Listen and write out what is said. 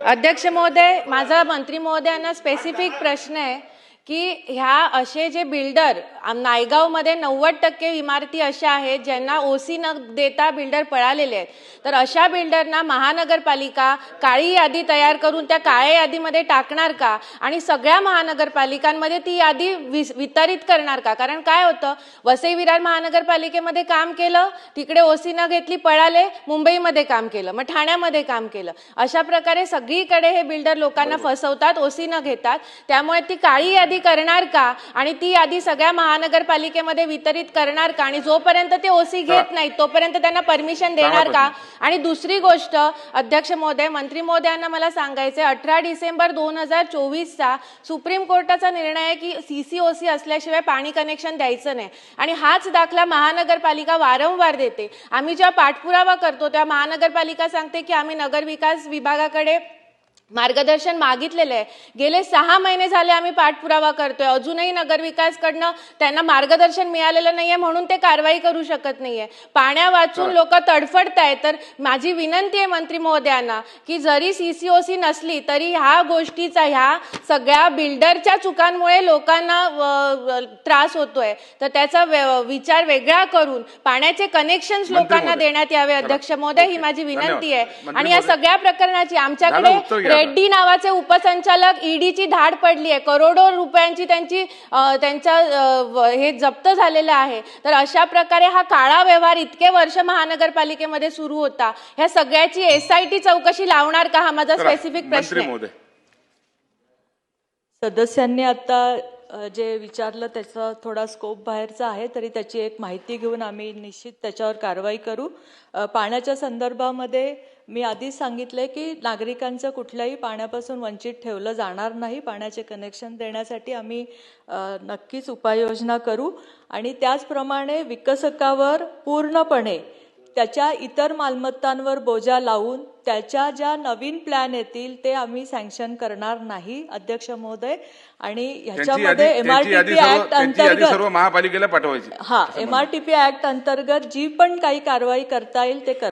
अध्यक्ष महोदय माझा मंत्री महोदयांना स्पेसिफिक प्रश्न आहे. की ह्या असे जे बिल्डर नायगावमध्ये नव्वद टक्के इमारती अशा आहेत ज्यांना ओसी न देता बिल्डर पळालेले आहेत. तर अशा बिल्डरना महानगरपालिका काळी यादी तयार करून त्या काळ्या यादीमध्ये टाकणार का? आणि सगळ्या महानगरपालिकांमध्ये ती यादी विस- वितरित करणार का? कारण काय होतं वसई विरार महानगरपालिकेमध्ये काम केलं तिकडे ओसी न घेतली पळाले मुंबईमध्ये काम केलं मग ठाण्यामध्ये काम केलं. अशा प्रकारे सगळीकडे हे बिल्डर लोकांना फसवतात ओसी न घेतात. त्यामुळे ती काळी यादी करणार का? आणि ती यादी सगळ्या महानगरपालिकेमध्ये वितरित करणार का? आणि जोपर्यंत ते ओसी घेत नाहीत तोपर्यंत त्यांना परमिशन देणार का? आणि दुसरी गोष्ट अध्यक्ष महोदय मंत्री महोदयांना मला सांगायचे अठरा डिसेंबर दोन हजार चोवीसचा सुप्रीम कोर्टाचा निर्णय आहे की सीसीओसी असल्याशिवाय पाणी कनेक्शन द्यायचं नाही. आणि हाच दाखला महानगरपालिका वारंवार देते. आम्ही जेव्हा पाठपुरावा करतो तेव्हा महानगरपालिका सांगते की आम्ही नगरविकास विभागाकडे मार्गदर्शन मागितलेलं आहे. गेले सहा महिने झाले आम्ही पाठपुरावा करतोय. अजूनही नगरविकासकडनं त्यांना मार्गदर्शन मिळालेलं नाहीये म्हणून ते कारवाई करू शकत नाहीये. पाण्या वाचून लोक तडफडतायत. तर माझी विनंती आहे मंत्री महोदयांना की जरी सीसीओसी नसली तरी ह्या गोष्टीचा ह्या सगळ्या बिल्डरच्या चुकांमुळे लोकांना त्रास होतोय. तर त्याचा विचार वेगळा करून पाण्याचे कनेक्शन्स लोकांना. देण्यात यावे. अध्यक्ष महोदय ही. माझी विनंती. आहे. आणि या. सगळ्या प्रकरणाची आमच्याकडे रेड्डी नावाचे उपसंचालक ईडीची धाड पडली आहे. करोडो रुपयांची त्यांची त्यांच्या हे जप्त झालेलं आहे. तर अशा प्रकारे हा काळा व्यवहार इतके वर्ष महानगरपालिकेमध्ये सुरू होता. ह्या सगळ्याची एसआयटी चौकशी लावणार का हा माझा स्पेसिफिक प्रश्न सदस्यांनी आता जे विचारलं त्याचा थोडा स्कोप बाहेरचा आहे तरी त्याची एक माहिती घेऊन आम्ही निश्चित त्याच्यावर कारवाई करू. पाण्याच्या संदर्भामध्ये मी आधीच सांगितलंय की नागरिकांचं कुठल्याही पाण्यापासून वंचित ठेवलं जाणार नाही. पाण्याचे कनेक्शन देण्यासाठी आम्ही नक्कीच उपाययोजना करू. आणि त्याचप्रमाणे विकसकावर पूर्णपणे त्याच्या इतर मालमत्तांवर बोजा लावून त्याच्या ज्या नवीन प्लॅन येतील ते आम्ही सँक्शन करणार नाही अध्यक्ष महोदय. आणि ह्याच्यामध्ये एमआरटीपी ऍक्ट अंतर्गत महापालिकेला पाठवायची. हा एमआरटीपी ऍक्ट अंतर्गत जी पण काही कारवाई करता येईल ते कर